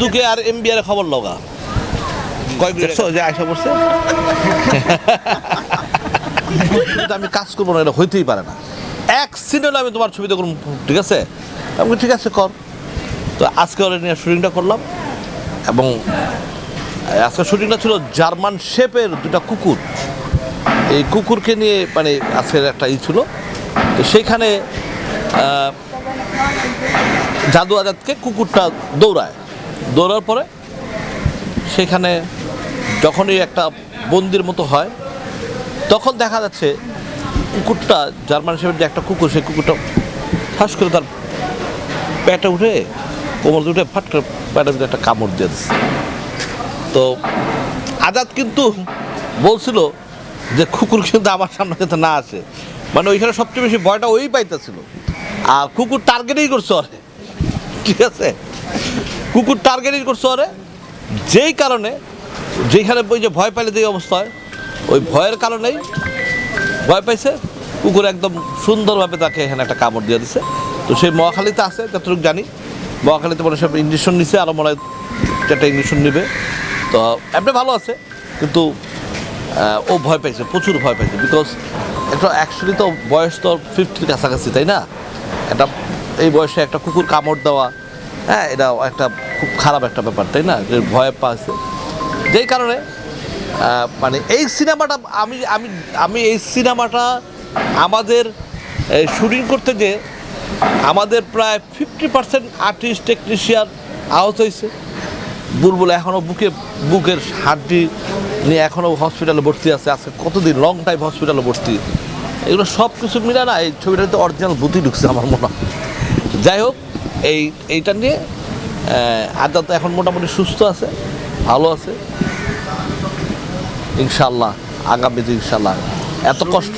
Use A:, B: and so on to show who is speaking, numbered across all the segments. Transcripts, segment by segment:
A: দুকে আর MBR খবর লগা। কয়েক দেখছ যে আয়সা পড়ছে? আমি কাজ করব না এটা হইতেই পারে না। এক সিনেমা আমি তোমার ছবিতে করব ঠিক আছে? আমি ঠিক আছে কর। তো আজকে ওরা নিয়ে শুটিংটা করলাম এবং আজকে শুটিংটা ছিল জার্মান শেপের দুটা কুকুর। এই কুকুরকে নিয়ে মানে আজকের একটা ই ছিল। তো সেইখানে জাদু আজাদকে কুকুরটা দৌড়ায়। দৌড়ার পরে সেখানে যখনই একটা বন্দির মতো হয়, তখন দেখা যাচ্ছে কুকুরটা জার্মান শেপের যে একটা কুকুর, সেই কুকুরটা ফাঁস করে তার পেটে উঠে, কোমর উঠে ফাট করে ভিতরে একটা কামড় দিয়ে দিচ্ছে। তো আজাদ কিন্তু বলছিল যে কুকুর কিন্তু আমার সামনে যাতে না আসে। মানে ওইখানে সবচেয়ে বেশি ভয়টা ওই পাইতেছিল। আর কুকুর টার্গেটই করছে ঠিক আছে? কুকুর টার্গেটই করছে ওরে। যেই কারণে যেখানে ওই যে ভয় পাইলে যে অবস্থা হয়, ওই ভয়ের কারণেই ভয় পাইছে। কুকুর একদম সুন্দরভাবে তাকে এখানে একটা কামড় দিয়ে দিছে। তো সেই মহাখালীতে আছে, যতটুকু জানি। মহাখালীতে মনে সব ইঞ্জেকশন নিছে আরও মনে হয় চারটা ইঞ্জেকশন নেবে। তো এমনি ভালো আছে, কিন্তু ও ভয় পাইছে, প্রচুর ভয় পাইছে। বিকজ এটা অ্যাকচুয়ালি তো বয়স তো ফিফটির কাছাকাছি, তাই না? একটা, এই বয়সে একটা কুকুর কামড় দেওয়া হ্যাঁ এটা একটা খুব খারাপ একটা ব্যাপার, তাই না? যে ভয় পাচ্ছে। যেই কারণে মানে এই সিনেমাটা আমি আমি আমি এই সিনেমাটা আমাদের শুটিং করতে যে আমাদের প্রায় ফিফটি পার্সেন্ট আর্টিস্ট, টেকনিশিয়ান আহত হয়েছে। বুলবুল এখনও বুকে, বুকের হাড্ডি নিয়ে এখনও হসপিটালে ভর্তি আছে। আজকে কতদিন? লং টাইম হসপিটালে ভর্তি। এগুলো সব কিছু মিলে না, এই ছবিটাতে অরিজিনাল বুদ্ধি ঢুকছে আমার মনে হয়। যাই হোক, এই, এইটা নিয়ে আদালত এখন মোটামুটি সুস্থ আছে ভালো আছে। ইনশাল্লাহ আগামীতে ইনশাল্লাহ এত কষ্ট।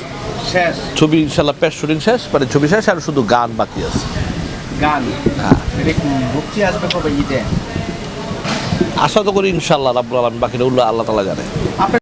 B: শেষ।
A: ছবি ইনশাল্লাহ পেশ শুটিং শেষ মানে ছবি শেষ আর শুধু গান বাকি আছে।
B: গান?
A: হ্যাঁ।
B: এটা মুক্তি আসবে কবে ঈদে?
A: আশা তো করি ইনশাল্লাহ রাব্বুল আলম বাকিটা উল্লাহ আল্লাহ তালা জানে।